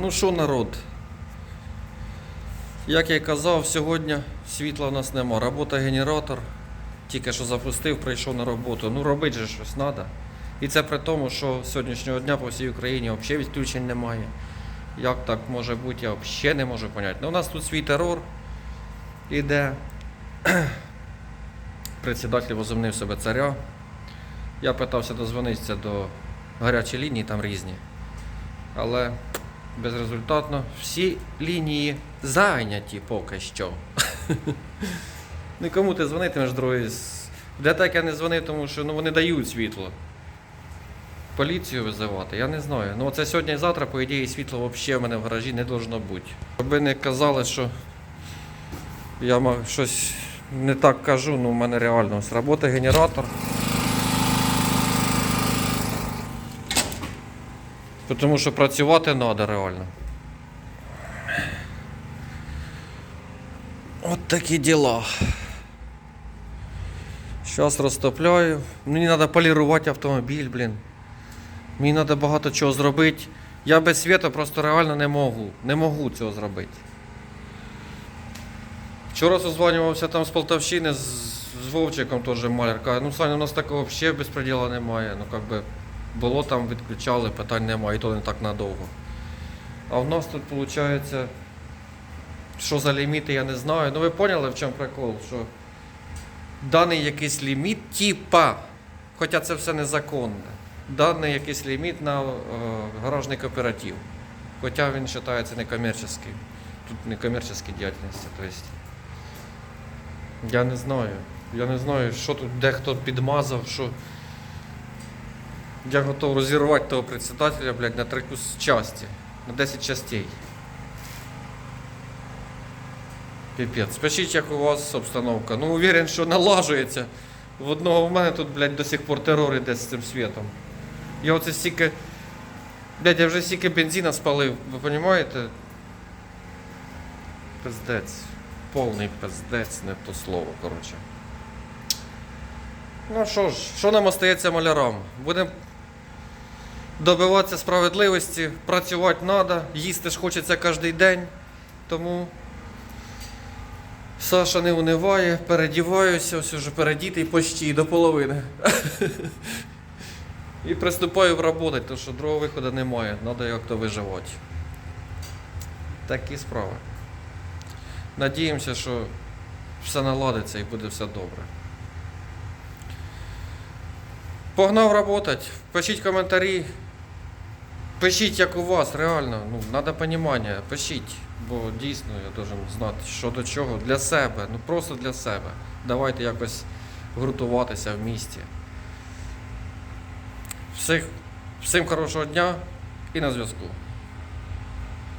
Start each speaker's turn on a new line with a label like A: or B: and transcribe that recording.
A: Ну що, народ? Як я й казав, сьогодні світла в нас нема. Робота генератор. Тільки що запустив, прийшов на роботу. Ну робити же щось треба. І це при тому, що сьогоднішнього дня по всій Україні взагалі відключень немає. Як так може бути, я взагалі не можу зрозуміти. Ну, у нас тут свій терор іде. Председатель возомнив себе царя. Я питався дозвонитися до гарячої лінії, там різні. Але безрезультатно всі лінії зайняті поки що. Нікому ти дзвонитимеш другий. з- Для так я не дзвонив, тому що ну, вони дають світло. Поліцію визивати, я не знаю. Ну це сьогодні і завтра, по ідеї, світло взагалі в мене в гаражі не должно бути. Щоб не казали, що я щось не так кажу, ну в мене реально ось робота генератор. Тому що працювати треба реально. От такі діла. Зараз розтопляю. Мені треба полірувати автомобіль, блін. Мені треба багато чого зробити. Я без світу просто реально не можу. Не можу цього зробити. Вчора созванювався там з Полтавщини з, з Вовчиком теж маляр. Каже, ну Саня, у нас такого взагалі безпреділа немає. Ну як би було там, відключали, питань немає, і то не так надовго. А в нас тут виходить, що за ліміти, я не знаю. Ну ви поняли, в чому прикол? Що даний якийсь ліміт, типа, хоча це все незаконне, даний якийсь ліміт на е, гаражний кооператив. Хоча він вважається некомерційним. Тут некомерційні діяльності. Тобто, я не знаю. Я не знаю, що тут дехто підмазав, що. Я готов розірвати того председателя, блядь, на три часті. На 10 частей. Піпець. Пишіть, як у вас обстановка. Ну, уверен, що налажується. В одного в мене тут, блядь, до сих пор терор іде з цим світом. Я оце стільки. Блядь, я вже стільки бензина спалив, ви розумієте? Пиздець. Повний пиздець, не то слово, коротше. Ну що ж, що нам остається малярам? Будемо добиватися справедливості, працювати треба, їсти ж хочеться кожен день. Тому Саша не униває, передіваюся, ось уже передітий почти до половини. І приступаю в роботу, тому що другого виходу немає, треба як-то виживати. Такі справи. Надіємося, що все наладиться і буде все добре. Погнав працювати. Пишіть коментарі. Пишіть, як у вас, реально. Ну, треба розуміння. Пишіть. Бо дійсно я должен знати, що до чого. Для себе. Ну просто для себе. Давайте якось гуртуватися в місті. Всіх, всім хорошого дня і на зв'язку.